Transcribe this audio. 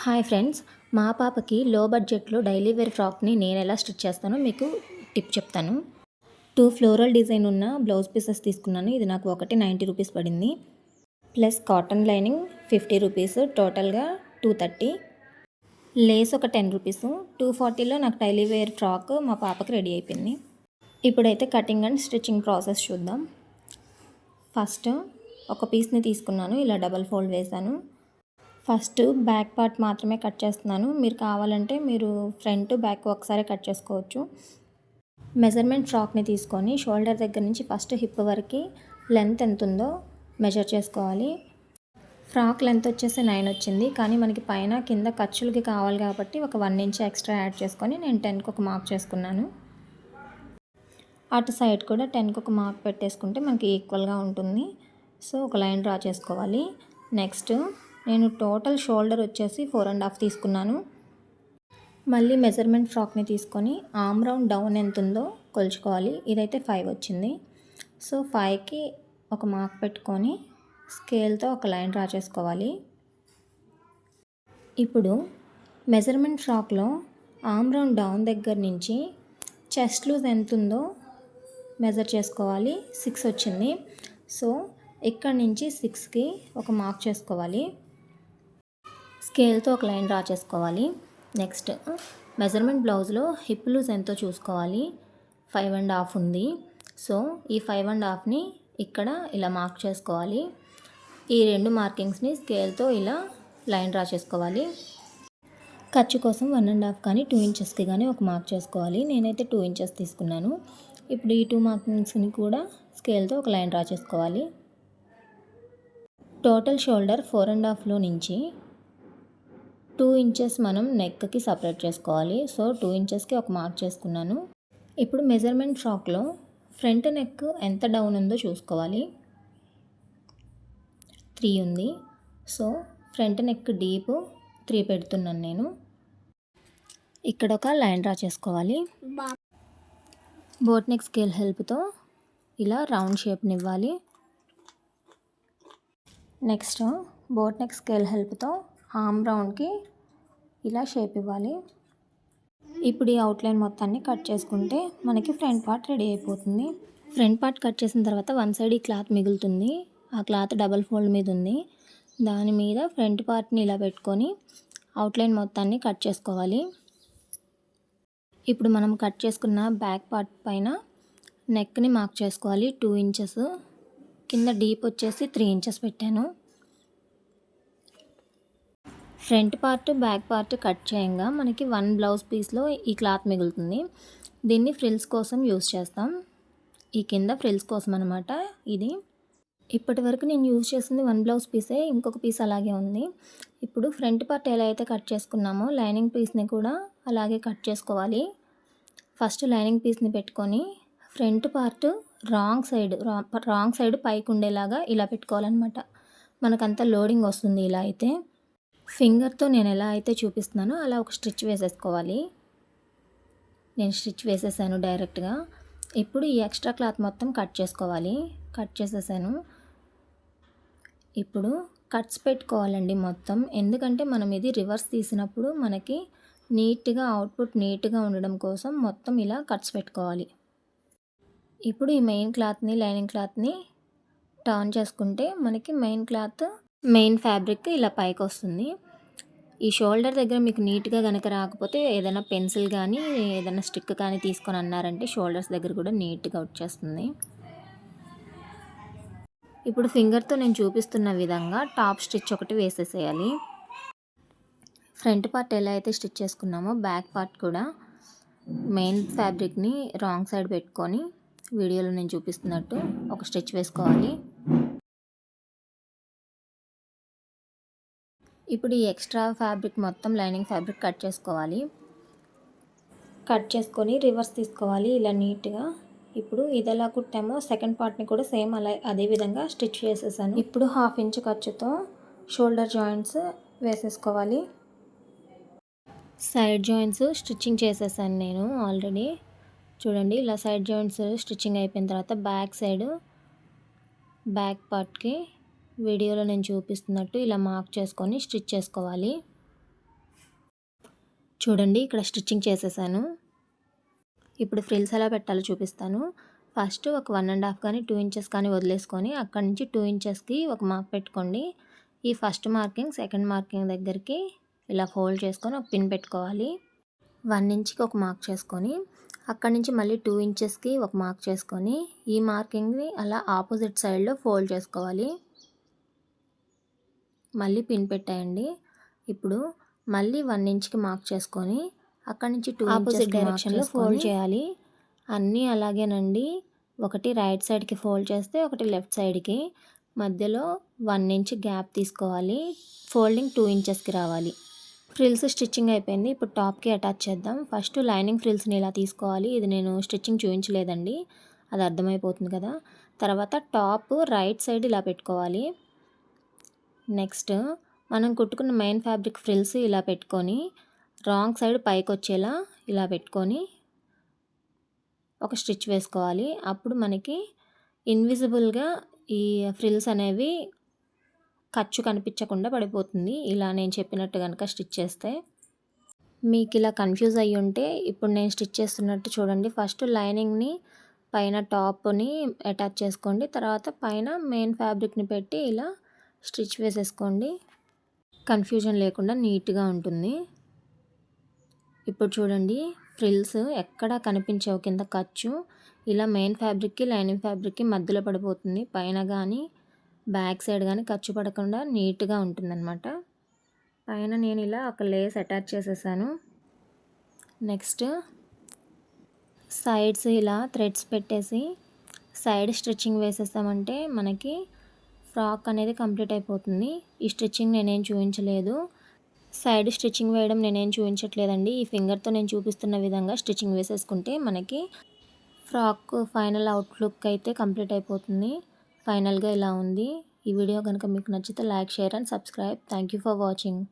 Hi friends మా పాపకి లో బడ్జెట్లో డైలీ వేర్ ఫ్రాక్ని నేను ఎలా స్టిచ్ చేస్తానో మీకు టిప్ చెప్తాను. టూ ఫ్లోరల్ డిజైన్ ఉన్న బ్లౌజ్ పీసెస్ తీసుకున్నాను. ఇది నాకు ఒకటి నైంటీ రూపీస్ పడింది. Plus cotton lining fifty rupees టోటల్గా టూ థర్టీ. లేస్ ఒక టెన్ రూపీస్ టూ ఫార్టీలో నాకు డైలీ వేర్ ఫ్రాక్ మా పాపకి రెడీ అయిపోయింది. ఇప్పుడైతే కటింగ్ అండ్ స్టిచ్చింగ్ ప్రాసెస్ చూద్దాం. ఫస్ట్ ఒక పీస్ని తీసుకున్నాను. ఇలా డబల్ ఫోల్డ్ వేసాను ఫస్ట్ బ్యాక్ పార్ట్ మాత్రమే కట్ చేస్తున్నాను. మీరు కావాలంటే మీరు ఫ్రంట్ బ్యాక్ ఒకసారి కట్ చేసుకోవచ్చు. మెజర్మెంట్ ఫ్రాక్ని తీసుకొని షోల్డర్ దగ్గర నుంచి ఫస్ట్ హిప్ వరకు లెంత్ ఎంత ఉందో మెజర్ చేసుకోవాలి. ఫ్రాక్ లెంత్ వచ్చేసి నైన్ వచ్చింది. కానీ మనకి పైన కింద ఖర్చులకి కావాలి కాబట్టి ఒక వన్ ఇంచ్ ఎక్స్ట్రా యాడ్ చేసుకొని నేను టెన్కి ఒక మార్క్ చేసుకున్నాను. అటు సైడ్ కూడా టెన్కి ఒక మార్క్ పెట్టేసుకుంటే మనకి ఈక్వల్గా ఉంటుంది. సో ఒక లైన్ డ్రా చేసుకోవాలి. నెక్స్ట్ నేను టోటల్ షోల్డర్ వచ్చేసి ఫోర్ అండ్ హాఫ్ తీసుకున్నాను. మళ్ళీ మెజర్మెంట్ ఫ్రాక్ని తీసుకొని ఆమ్ రౌండ్ డౌన్ ఎంత ఉందో కొలుచుకోవాలి. ఇదైతే ఫైవ్ వచ్చింది. సో ఫైవ్కి ఒక మార్క్ పెట్టుకొని స్కేల్తో ఒక లైన్ డ్రా చేసుకోవాలి. ఇప్పుడు మెజర్మెంట్ ఫ్రాక్లో ఆమ్ రౌండ్ డౌన్ దగ్గర నుంచి చెస్ట్ లూజ్ ఎంత ఉందో మెజర్ చేసుకోవాలి. సిక్స్ వచ్చింది. సో ఇక్కడ నుంచి సిక్స్కి ఒక మార్క్ చేసుకోవాలి. స్కేల్తో ఒక లైన్ డ్రా చేసుకోవాలి. నెక్స్ట్ మెజర్మెంట్ బ్లౌజ్లో హిప్ లూజ్ ఎంతో చూసుకోవాలి. ఫైవ్ అండ్ హాఫ్ ఉంది. సో ఈ ఫైవ్ అండ్ హాఫ్ని ఇక్కడ ఇలా మార్క్ చేసుకోవాలి. ఈ రెండు మార్కింగ్స్ని స్కేల్తో ఇలా లైన్ డ్రా చేసుకోవాలి. ఖర్చు కోసం వన్ అండ్ హాఫ్ కానీ టూ ఇంచెస్కి కానీ ఒక మార్క్ చేసుకోవాలి. నేనైతే టూ ఇంచెస్ తీసుకున్నాను. ఇప్పుడు ఈ టూ మార్కింగ్స్ని కూడా స్కేల్తో ఒక లైన్ డ్రా చేసుకోవాలి. టోటల్ షోల్డర్ ఫోర్ అండ్ హాఫ్లో నుంచి టూ ఇంచెస్ మనం నెక్కి సపరేట్ చేసుకోవాలి. సో టూ ఇంచెస్కి ఒక మార్క్ చేసుకున్నాను. ఇప్పుడు మెజర్మెంట్ ఫ్రాక్లో ఫ్రంట్ నెక్ ఎంత డౌన్ ఉందో చూసుకోవాలి. త్రీ ఉంది. So front neck deep three పెడుతున్నాను నేను. ఇక్కడ ఒక లైన్ డ్రా చేసుకోవాలి. బోట్ నెక్ స్కేల్ హెల్ప్తో ఇలా రౌండ్ షేప్ని ఇవ్వాలి. నెక్స్ట్ బోట్ నెక్ స్కేల్ హెల్ప్తో ఆమ్ రౌండ్కి ఇలా షేప్ ఇవ్వాలి. ఇప్పుడు ఈ అవుట్లైన్ మొత్తాన్ని కట్ చేసుకుంటే మనకి ఫ్రంట్ పార్ట్ రెడీ అయిపోతుంది. ఫ్రంట్ పార్ట్ కట్ చేసిన తర్వాత వన్ సైడ్ ఈ క్లాత్ మిగులుతుంది. ఆ క్లాత్ డబల్ ఫోల్డ్ మీద ఉంది. దాని మీద ఫ్రంట్ పార్ట్ని ఇలా పెట్టుకొని అవుట్లైన్ మొత్తాన్ని కట్ చేసుకోవాలి. ఇప్పుడు మనం కట్ చేసుకున్న బ్యాక్ పార్ట్ పైన నెక్ని మార్క్ చేసుకోవాలి. Two inches. కింద డీప్ వచ్చేసి త్రీ ఇంచెస్ పెట్టాను. Front part back part cut చేయంగా. మనకి వన్ బ్లౌజ్ పీస్లో ఈ క్లాత్ మిగులుతుంది. దీన్ని ఫ్రిల్స్ కోసం యూస్ చేస్తాం. ఈ కింద ఫ్రిల్స్ కోసం అనమాట ఇది. ఇప్పటి వరకు నేను యూజ్ చేసింది వన్ బ్లౌజ్ పీసే ఇంకొక పీస్ అలాగే ఉంది. ఇప్పుడు ఫ్రంట్ పార్ట్ ఎలా అయితే కట్ చేసుకున్నామో లైనింగ్ పీస్ని కూడా అలాగే కట్ చేసుకోవాలి. ఫస్ట్ లైనింగ్ పీస్ని పెట్టుకొని front part wrong side wrong side పైకి ఉండేలాగా ఇలా పెట్టుకోవాలన్నమాట. మనకంతా లోడింగ్ వస్తుంది ఇలా అయితే. ఫింగర్తో నేను ఎలా అయితే చూపిస్తున్నానో అలా ఒక స్టిచ్ వేసేసుకోవాలి. నేను స్టిచ్ వేసేసాను డైరెక్ట్గా. ఇప్పుడు ఈ ఎక్స్ట్రా క్లాత్ మొత్తం కట్ చేసుకోవాలి. కట్ చేసేసాను. ఇప్పుడు కట్స్ పెట్టుకోవాలండి మొత్తం. ఎందుకంటే మనం ఇది రివర్స్ తీసినప్పుడు మనకి నీట్గా అవుట్పుట్ నీట్గా ఉండడం కోసం మొత్తం ఇలా కట్స్ పెట్టుకోవాలి. ఇప్పుడు ఈ మెయిన్ క్లాత్ని లైనింగ్ క్లాత్ని టర్న్ చేసుకుంటే మనకి మెయిన్ క్లాత్ మెయిన్ ఫ్యాబ్రిక్ ఇలా పైకి వస్తుంది ఈ షోల్డర్ దగ్గర మీకు నీట్గా కనుక రాకపోతే ఏదైనా పెన్సిల్ కానీ ఏదైనా స్టిక్ కానీ తీసుకొని అన్నారంటే షోల్డర్స్ దగ్గర కూడా నీట్గా వచ్చేస్తుంది. ఇప్పుడు ఫింగర్తో నేను చూపిస్తున్న విధంగా టాప్ స్టిచ్ ఒకటి వేసేసేయాలి. ఫ్రంట్ పార్ట్ ఎలా అయితే స్టిచ్ చేసుకున్నామో బ్యాక్ పార్ట్ కూడా మెయిన్ ఫ్యాబ్రిక్ని రాంగ్ సైడ్ పెట్టుకొని వీడియోలో నేను చూపిస్తున్నట్టు ఒక స్టిచ్ వేసుకోవాలి. ఇప్పుడు ఈ ఎక్స్ట్రా ఫ్యాబ్రిక్ మొత్తం లైనింగ్ ఫ్యాబ్రిక్ కట్ చేసుకోవాలి. కట్ చేసుకొని రివర్స్ తీసుకోవాలి ఇలా నీట్గా. ఇప్పుడు ఇది ఎలా కుట్టామో సెకండ్ పార్ట్ని కూడా సేమ్ అలా అదే విధంగా స్టిచ్ చేసేసాను. ఇప్పుడు హాఫ్ ఇంచ్ ఖర్చుతో షోల్డర్ జాయింట్స్ వేసేసుకోవాలి. సైడ్ జాయింట్స్ స్టిచ్చింగ్ చేసేసాను నేను ఆల్రెడీ. చూడండి ఇలా సైడ్ జాయింట్స్ స్టిచ్చింగ్ అయిపోయిన తర్వాత బ్యాక్ సైడ్ బ్యాక్ పార్ట్కి వీడియోలో నేను చూపిస్తున్నట్టు ఇలా మార్క్ చేసుకొని స్టిచ్ చేసుకోవాలి. చూడండి ఇక్కడ స్టిచ్చింగ్ చేసేసాను. ఇప్పుడు ఫ్రిల్స్ ఎలా పెట్టాలో చూపిస్తాను. ఫస్ట్ ఒక వన్ అండ్ హాఫ్ కానీ టూ ఇంచెస్ కానీ వదిలేసుకొని అక్కడి నుంచి టూ ఇంచెస్కి ఒక మార్క్ పెట్టుకోండి. ఈ ఫస్ట్ మార్కింగ్ సెకండ్ మార్కింగ్ దగ్గరికి ఇలా ఫోల్డ్ చేసుకొని ఒక పిన్ పెట్టుకోవాలి. వన్ ఇంచ్కి ఒక మార్క్ చేసుకొని అక్కడి నుంచి మళ్ళీ టూ ఇంచెస్కి ఒక మార్క్ చేసుకొని ఈ మార్కింగ్ని అలా ఆపోజిట్ సైడ్లో ఫోల్డ్ చేసుకోవాలి. మళ్ళీ పిన్ పెట్టేయండి. ఇప్పుడు మళ్ళీ వన్ ఇంచ్కి మార్క్ చేసుకొని అక్కడి నుంచి టూ ఆపోజిట్ డైరెక్షన్లో ఫోల్డ్ చేయాలి. అన్నీ అలాగేనండి. ఒకటి రైట్ సైడ్కి ఫోల్డ్ చేస్తే ఒకటి లెఫ్ట్ సైడ్కి మధ్యలో వన్ ఇంచ్ గ్యాప్ తీసుకోవాలి. ఫోల్డింగ్ టూ ఇంచెస్కి రావాలి. ఫ్రిల్స్ స్టిచ్చింగ్ అయిపోయింది. ఇప్పుడు టాప్కి అటాచ్ చేద్దాం. ఫస్ట్ లైనింగ్ ఫ్రిల్స్ని ఇలా తీసుకోవాలి. ఇది నేను స్టిచ్చింగ్ చూపించలేదండి అది అర్థమైపోతుంది కదా. తర్వాత టాప్ రైట్ సైడ్ ఇలా పెట్టుకోవాలి. నెక్స్ట్ మనం కుట్టుకున్న మెయిన్ ఫ్యాబ్రిక్ ఫ్రిల్స్ ఇలా పెట్టుకొని రాంగ్ సైడ్ పైకి వచ్చేలా ఇలా పెట్టుకొని ఒక స్టిచ్ వేసుకోవాలి. అప్పుడు మనకి ఇన్విజిబుల్గా ఈ ఫ్రిల్స్ అనేవి ఖర్చు కనిపించకుండా పడిపోతుంది. ఇలా నేను చెప్పినట్టు కనుక స్టిచ్ చేస్తే. మీకు ఇలా కన్ఫ్యూజ్ అయ్యి ఉంటే ఇప్పుడు నేను స్టిచ్ చేస్తున్నట్టు చూడండి. ఫస్ట్ లైనింగ్ని పైన టాప్ని అటాచ్ చేసుకోండి. తర్వాత పైన మెయిన్ ఫ్యాబ్రిక్ని పెట్టి ఇలా స్టిచ్ వేసేసుకోండి. కన్ఫ్యూజన్ లేకుండా నీట్గా ఉంటుంది. ఇప్పుడు చూడండి ఫ్రిల్స్ ఎక్కడ కనిపించవు కింద ఖర్చు. ఇలా మెయిన్ ఫ్యాబ్రిక్కి లైనింగ్ ఫ్యాబ్రిక్కి మధ్యలో పడిపోతుంది. పైన కానీ బ్యాక్ సైడ్ కానీ ఖర్చు పడకుండా నీట్గా ఉంటుందన్నమాట. పైన నేను ఇలా ఒక లేస్ అటాచ్ చేసేసాను. నెక్స్ట్ సైడ్స్ ఇలా థ్రెడ్స్ పెట్టేసి సైడ్ స్టిచ్చింగ్ వేసేసామంటే మనకి ఫ్రాక్ అనేది కంప్లీట్ అయిపోతుంది. ఈ స్టిచ్చింగ్ నేనేం చూపించలేదు. సైడ్ స్టిచ్చింగ్ వేయడం నేనేం చూపించట్లేదండి. ఈ ఫింగర్తో నేను చూపిస్తున్న విధంగా స్టిచ్చింగ్ వేసేసుకుంటే మనకి ఫ్రాక్ ఫైనల్ అవుట్లుక్ అయితే కంప్లీట్ అయిపోతుంది. ఫైనల్గా ఇలా ఉంది. ఈ వీడియో కనుక మీకు నచ్చితే like share and subscribe. Thank you for watching.